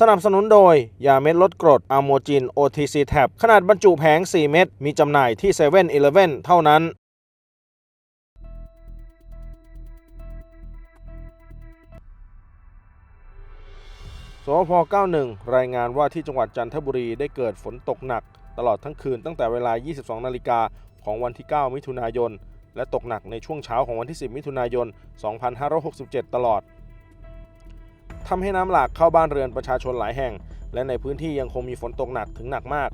สนับสนุนโดย ยาเม็ดลดกรดอะโมจิน OTC Tab ขนาดบรรจุแผง 4 เม็ด มีจำหน่ายที่7 e เ e ่ e อเท่านั้น สพ91 รายงานว่าที่จังหวัดจันทบุรีได้เกิดฝนตกหนัก ตลอดทั้งคืนตั้งแต่เวลา 22 นาฬิกาของวันที่ 9 มิถุนายน และตกหนักในช่วงเช้าของวันที่ 10 มิถุนายน 2567 ตลอด ทำให้น้ำหลากเข้าบ้านเรือนประชาชนหลายแห่ง และในพื้นที่ยังคงมีฝนตกหนักถึงหนักมาก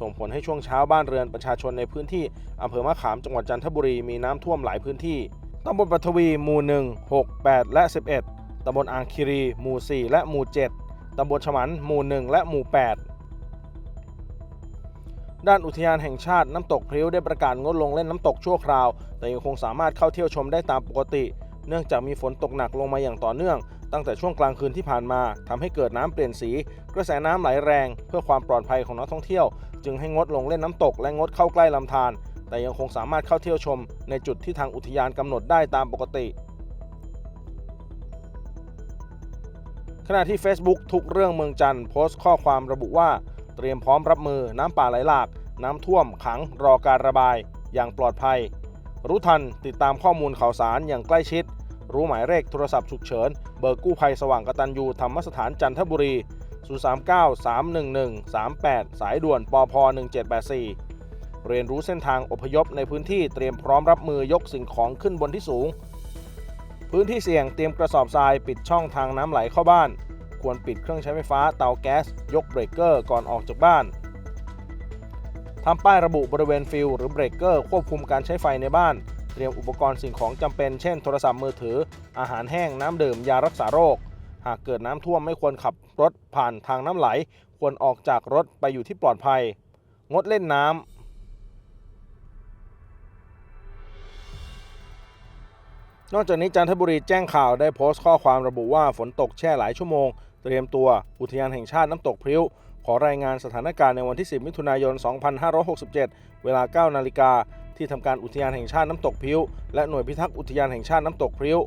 ส่งผลให้ช่วงเช้าบ้านเรือนประชาชนในพื้นที่อำเภอมะขามจังหวัดจันทบุรีมีน้ำท่วมหลายพื้นที่ตำบลปัทวีหมู่ 1 6 8 และ 11ตำบลอ่างคีรีหมู่ 4 และหมู่ 7ตำบลฉมันหมู่ 1 และหมู่ 8 ด้านอุทยานแห่งชาติน้ำตกพริ้วได้ประกาศงดลงเล่นน้ำตกชั่วคราว แต่ยังคงสามารถเข้าเที่ยวชมได้ตามปกติ เนื่องจากมีฝนตกหนักลงมาอย่างต่อเนื่อง ตั้งแต่ช่วงกลางคืนที่ผ่านมาทำให้เกิดน้ำเปลี่ยนสี กระแสน้ำไหลแรง เพื่อความปลอดภัยของนักท่องเที่ยว จึงให้งดลงเล่นน้ำตกและงดเข้าใกล้ลำธารแต่ยังคงสามารถเข้าเที่ยวชม ในจุดที่ทางอุทยานกำหนดได้ตามปกติขณะที่ Facebook ทุกเรื่องเมืองจันทร์โพสต์ข้อความระบุว่า เตรียมพร้อมรับมือน้ำป่าไหลหลาก น้ำท่วมขังรอการระบาย อย่างปลอดภัย รู้ทันติดตามข้อมูลข่าวสารอย่างใกล้ชิด รู้หมายเลขโทรศัพท์ฉุกเฉิน เบอร์กู้ภัยสว่างกตัญญูธรรมสถานจันทบุรี 039 311 38 สายด่วนปพ 1784 เรียนรู้เส้นทางอพยพในพื้นที่เตรียมพร้อมรับมือยกสิ่งของขึ้นบนที่สูง พื้นที่เสี่ยงเตรียมกระสอบทรายปิดช่องทางน้ำไหลเข้าบ้าน ควรปิดเครื่องใช้ไฟฟ้าเตาแก๊ส ยกเบรกเกอร์ก่อนออกจากบ้านทำป้ายระบุบริเวณฟิลหรือเบรกเกอร์ควบคุมการใช้ไฟในบ้าน เตรียมอุปกรณ์สิ่งของจำเป็นเช่นโทรศัพท์มือถือ อาหารแห้งน้ำดื่มยารักษาโรค หากเกิดน้ำท่วมไม่ควรขับรถผ่านทางน้ำไหล ควรออกจากรถไปอยู่ที่ปลอดภัย งดเล่นน้ำนอกจากนี้จันทบุรีแจ้งข่าวได้โพสต์ข้อความระบุว่าฝนตกแช่หลายชั่วโมง เตรียมตัวอุทยานแห่งชาติน้ำตกพริ้วขอรายงานสถานการณ์ในวันที่ 10 มิถุนายน 2567 เวลา 9 นาฬิกา ที่ทำการอุทยานแห่งชาติน้ำตกพิ้ว และหน่วยพิทักษ์อุทยานแห่งชาติน้ำตกพิ้ว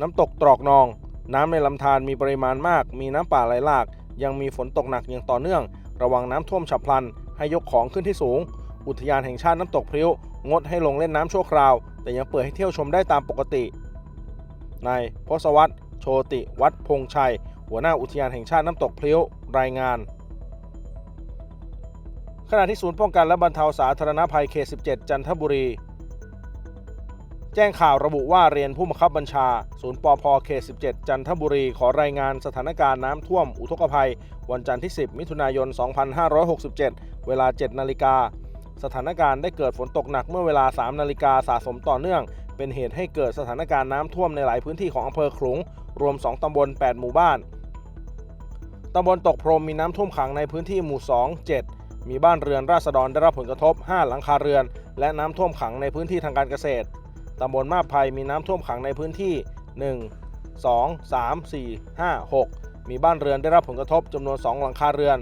น้ำตกตรอกนอง น้ำในลำธารมีปริมาณมาก มีน้ำป่าไหลหลาก ยังมีฝนตกหนักอย่างต่อเนื่อง ระวังน้ำท่วมฉับพลัน ให้ยกของขึ้นที่สูง อุทยานแห่งชาติน้ำตกพิ้ว งดให้ลงเล่นน้ำชั่วคราว แต่ยังเปิดให้เที่ยวชมได้ตามปกติ นายพศวัตรโชติวัดพงชัย หัวหน้าอุทยานแห่งชาติน้ำตกพลิ้วรายงาน ขณะที่ศูนย์ป้องกันและบรรเทาสาธารณภัยเขต 17 จันทบุรี แจ้งข่าวระบุว่าเรียนผู้บังคับบัญชา ศูนย์ปอพเขต 17 จันทบุรี ขอรายงานสถานการณ์น้ำท่วมอุทกภัย วันจันทร์ที่ 10 มิถุนายน 2567 เวลา 7 นาฬิกา สถานการณ์ได้เกิดฝนตกหนักเมื่อเวลา 3 นาฬิกาสะสมต่อเนื่อง เป็นเหตุให้เกิดสถานการณ์น้ำท่วมในหลายพื้นที่ของอำเภอขลุง รวม 2ตำบล 8 หมู่บ้านตำบลตกพรมมีน้ำท่วมขังในพื้นที่หมู่ 2 7 มีบ้านเรือนราษฎรได้รับผลกระทบ 5 หลังคาเรือน และน้ำท่วมขังในพื้นที่ทางการเกษตร ตำบลมาบไพมีน้ำท่วมขังในพื้นที่ 1 2 3 4 5 6 มีบ้านเรือนได้รับผลกระทบจำนวน 2 หลังคาเรือน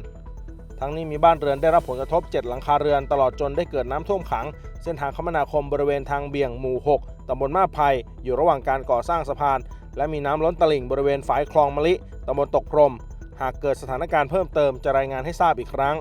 ทั้งนี้มีบ้านเรือนได้รับผลกระทบ 7 หลังคาเรือน ตลอดจนได้เกิดน้ำท่วมขัง เส้นทางคมนาคมบริเวณทางเบี่ยงหมู่ 6ตำบลมาบไพอยู่ระหว่างการก่อสร้างสะพาน และมีน้ำล้นตลิ่งบริเวณฝายคลองมะลิตำบลตกพรม หากเกิดสถานการณ์เพิ่มเติมจะรายงานให้ทราบอีกครั้ง